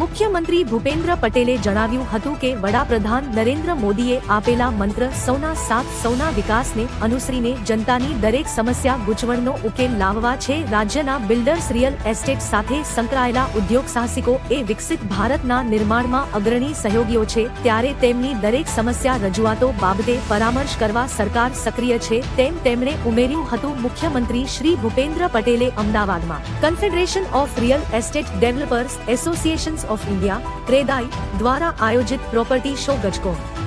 મુખ્યમંત્રી ભૂપેન્દ્ર પટેલે જણાવ્યું હતું કે વડાપ્રધાન નરેન્દ્ર મોદીએ આપેલા મંત્ર સૌના સાથ, સૌના વિકાસને અનુસરીને જનતાની દરેક સમસ્યા ગૂંચવણનો ઉકેલ લાવવા છે. રાજ્યના બિલ્ડર્સ રિયલ એસ્ટેટ સાથે સંકળાયેલા ઉદ્યોગ સાહસિકો એ વિકસિત ભારતના નિર્માણમાં અગ્રણી સહયોગીઓ છે. ત્યારે તેમની દરેક સમસ્યા રજૂઆતો બાબતે પરામર્શ કરવા સરકાર સક્રિય છે. તેમ તેમણે ઉમેર્યું હતું મુખ્યમંત્રી શ્રી ભૂપેન્દ્ર પટેલે અમદાવાદમાં. Confederation of real estate developers associations of India CREDAI દ્વારા આયોજિત પ્રોપર્ટી શો ગજકોમ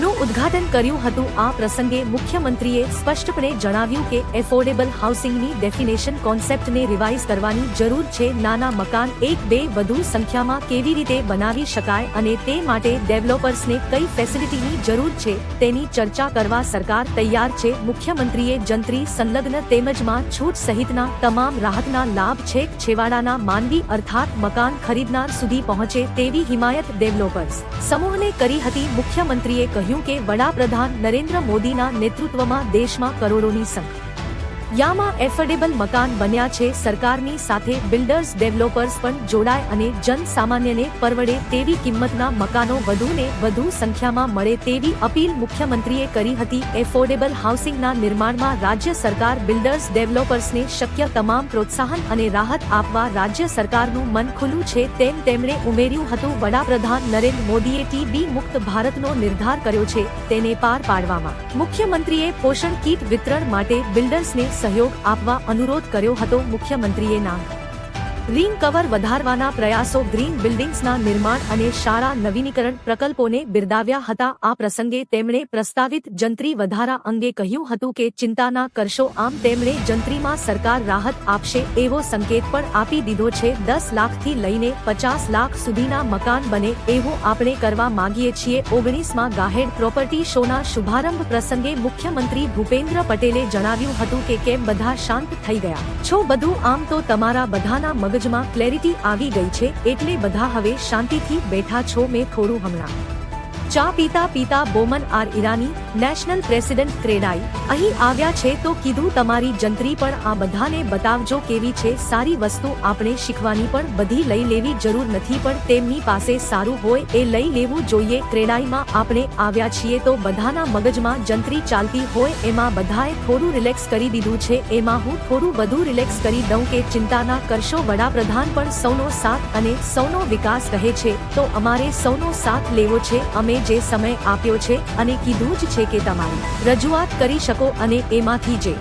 નું ઉદ્ઘાટન કર્યું હતું. આ પ્રસંગે મુખ્યમંત્રીએ સ્પષ્ટપણે જણાવ્યું કે એફોર્ડેબલ હાઉસિંગની ડેફિનેશન કોન્સેપ્ટને રિવાઇઝ કરવાની જરૂર છે. નાના મકાન એક બે વધુ સંખ્યામાં કેવી રીતે બનાવી શકાય અને તે માટે ડેવલપર્સને કઈ ફેસિલિટીની જરૂર છે તેની ચર્ચા કરવા સરકાર તૈયાર છે. મુખ્યમંત્રીએ જંત્રી સંલગ્ન તેમજમાં છૂટ સહિતના તમામ રાહતના લાભ છેક છેવાડાના માનવી અર્થાત મકાન ખરીદનાર સુધી પહોંચે તેવી હિમાયત ડેવલપર્સ સમૂહને કરી હતી. મુખ્યમંત્રીએ કહ્યું કે વડાપ્રધાન નરેન્દ્ર મોદીના નેતૃત્વમાં દેશમાં કરોડોની સંખ્યા. યામાં એફોર્ડેબલ મકાન બન્યા છે. સરકારની સાથે બિલ્ડર્સ, ડેવલપર્સ પણ જોડાય અને જન સામાન્યને પરવડે તેવી કિંમતના મકાનો વધુને વધુ સંખ્યામાં મળે તેવી અપીલ મુખ્યમંત્રીએ કરી હતી. એફોર્ડેબલ હાઉસિંગના નિર્માણમાં રાજ્ય સરકાર, બિલ્ડર્સ, ડેવલપર્સને શક્ય તમામ પ્રોત્સાહન અને રાહત આપવા રાજ્ય સરકારનું મન ખુલ્લું છે તેમ તેમણે ઉમેર્યું હતું. વડાપ્રધાન નરેન્દ્ર મોદીએ ટીબી મુક્ત ભારતનો નિર્ધાર કર્યો છે તેને પાર પાડવામાં. મુખ્યમંત્રીએ પોષણ કીટ વિતરણ માટે બિલ્ડર્સને સહયોગ આપવા અનુરોધ કર્યો હતો મુખ્યમંત્રીએ નામ ગ્રીન કવર વધારવાના પ્રયાસો ગ્રીન બિલ્ડિંગ્સના નિર્માણ અને શાળા નવીનીકરણ પ્રકલ્પોને બિરદાવ્યા હતા. આ પ્રસંગે તેમણે પ્રસ્તાવિત જંત્રી વધારા અંગે કહ્યું હતું કે, ચિંતા ના કરશો, આમ તેમણે જંત્રીમાં સરકાર રાહત આપશે એવો સંકેત પણ આપી દીધો છે. દસ લાખથી લઈને પચાસ લાખ સુધીના મકાન બને એવું આપણે કરવા માંગીએ છીએ. ઓગણીસમાં ગાહેડ પ્રોપર્ટી શોના શુભારંભ પ્રસંગે મુખ્યમંત્રી ભૂપેન્દ્ર પટેલે જણાવ્યું હતું કે, કેમ બધા શાંત થઈ ગયા? છો બધું? આમ તો તમારા બધાના મગજમાં ક્લેરિટી આવી ગઈ છે એટલે બધા હવે શાંતિથી બેઠા છો મેં થોડું હમણાં. ચા પીતા પીતા Boman R Irani, national president CREDAI અહીં આવ્યા છે તો કીધું તમારી જંત્રી પણ આ બધાને બતાવજો કેવી છે, સારી વસ્તુ આપણે શીખવાની પણ બધી લઈ લેવી જરૂર નથી પણ તેમની પાસે સારું હોય એ લઈ લેવું જોઈએ. ક્રેડાઈમાં આપણે આવ્યા છીએ તો બધાના મગજમાં જંત્રી ચાલતી હોય એમાં બધાએ થોડું રિલેક્સ કરી દીધું છે, એમાં હું થોડું વધુ રિલેક્સ કરી દઉં કે ચિંતા ના કરશો વડાપ્રધાન પણ સૌનો સાથ અને સૌનો વિકાસ કહે છે. તો અમારે સૌનો સાથ લેવો છે, અમે જે સમય આપ્યો છે અને કીધું જ છે કે તમારી રજૂઆત કરી શકો અને એમાંથી જે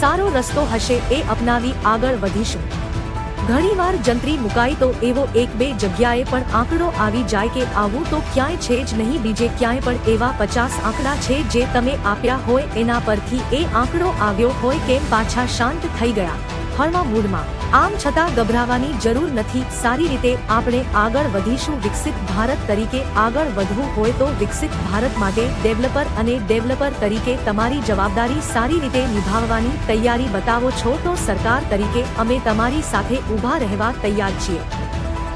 સારો રસ્તો હશે એ અપનાવી આગળ વધીશું. ઘણીવાર જંત્રી મુકાય તો એવો એક બે જગ્યાએ પણ આંકડો આવી જાય કે આવું તો ક્યાંય છે જ નહીં, બીજે ક્યાંય પણ એવા પચાસ આંકડા છે જે તમે આપ્યા હોય એના પરથી એ આંકડો આવ્યો હોય કેમ પાછા શાંત થઈ ગયા? હળવા મૂડમાં આમ છતાં ગભરાવાની જરૂર નથી. સારી રીતે આપણે આગળ વધીશું. વિકસિત ભારત તરીકે આગળ વધવું હોય તો વિકસિત ભારત માટે ડેવલપર અને ડેવલપર તરીકે તમારી જવાબદારી સારી રીતે નિભાવવાની તૈયારી બતાવો છો તો સરકાર તરીકે અમે તમારી સાથે ઊભા રહેવા તૈયાર છીએ.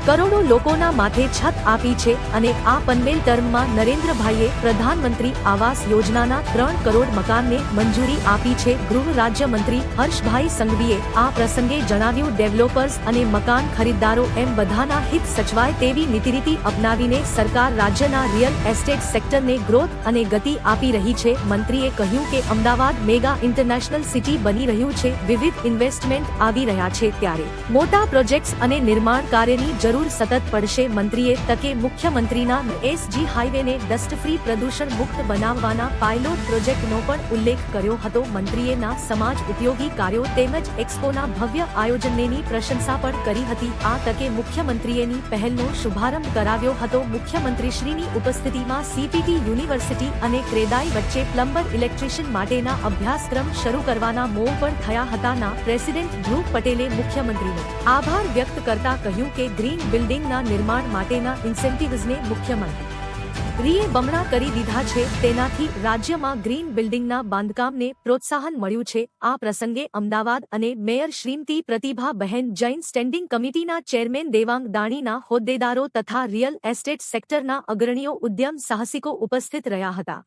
કરોડો લોકોના માથે છત આપી છે અને આ પનવેલ ટર્મમાં નરેન્દ્રભાઈએ પ્રધાનમંત્રી આવાસ યોજનાના ત્રણ કરોડ મકાનને મંજૂરી આપી છે. ગૃહ રાજ્યમંત્રી હર્ષભાઈ સંઘવીએ આ પ્રસંગે જણાવ્યું, ડેવલપર્સ અને મકાન ખરીદદારો એમ બધાના હિત સચવાય તેવી નીતિરીતિ અપનાવીને સરકાર રાજ્યના રિયલ એસ્ટેટ સેક્ટરને ગ્રોથ અને ગતિ આપી રહી છે. મંત્રીએ કહ્યું કે, અમદાવાદ મેગા ઇન્ટરનેશનલ સિટી બની રહ્યું છે. વિવિધ ઇન્વેસ્ટમેન્ટ આવી રહ્યા છે ત્યારે. મોટા પ્રોજેક્ટ્સ અને નિર્માણ કાર્યની જરૂર સતત પડશે. મંત્રીએ તકે મુખ્યમંત્રીના એસજી હાઈવેને ડસ્ટ ફ્રી પ્રદૂષણ મુક્ત બનાવવાના પાયલોટ પ્રોજેક્ટનો પણ ઉલ્લેખ કર્યો હતો. મંત્રીએના સમાજ ઉપયોગી કાર્યો તેમજ એક્સપોના ભવ્ય આયોજનની પ્રશંસા પણ કરી હતી. આ તકે મુખ્યમંત્રીએની પહેલનો શુભારંભ કરાવ્યો હતો. મુખ્યમંત્રીશ્રીની ઉપસ્થિતિમાં સીપીટી યુનિવર્સિટી અને ક્રેદાઈ વચ્ચે પ્લમ્બર ઇલેક્ટ્રિશિયન માટેના અભ્યાસક્રમ શરૂ કરવાના મોહ પણ થયા હતા. ના પ્રેસિડેન્ટ ધ્રુવ પટેલે મુખ્યમંત્રીનો આભાર વ્યક્ત કરતા કહ્યું કે, ગ્રીન બિલ્ડિંગના નિર્માણ માટેના ઇન્સેન્ટિવ્સને મુખ્યમંત્રી રીએ બમણા કરી દીધા છે, તેનાથી રાજ્યમાં ગ્રીન બિલ્ડિંગના બાંધકામને પ્રોત્સાહન મળ્યું છે. આ પ્રસંગે અમદાવાદ અને મેયર શ્રીમતી પ્રતિભા બહેન જૈન સ્ટેન્ડિંગ કમિટીના ચેરમેન દેવાંગ દાણીના હોદ્દેદારો તથા રિયલ એસ્ટેટ સેક્ટરના અગ્રણીઓ ઉદ્યમ સાહસિકો ઉપસ્થિત રહ્યા હતા.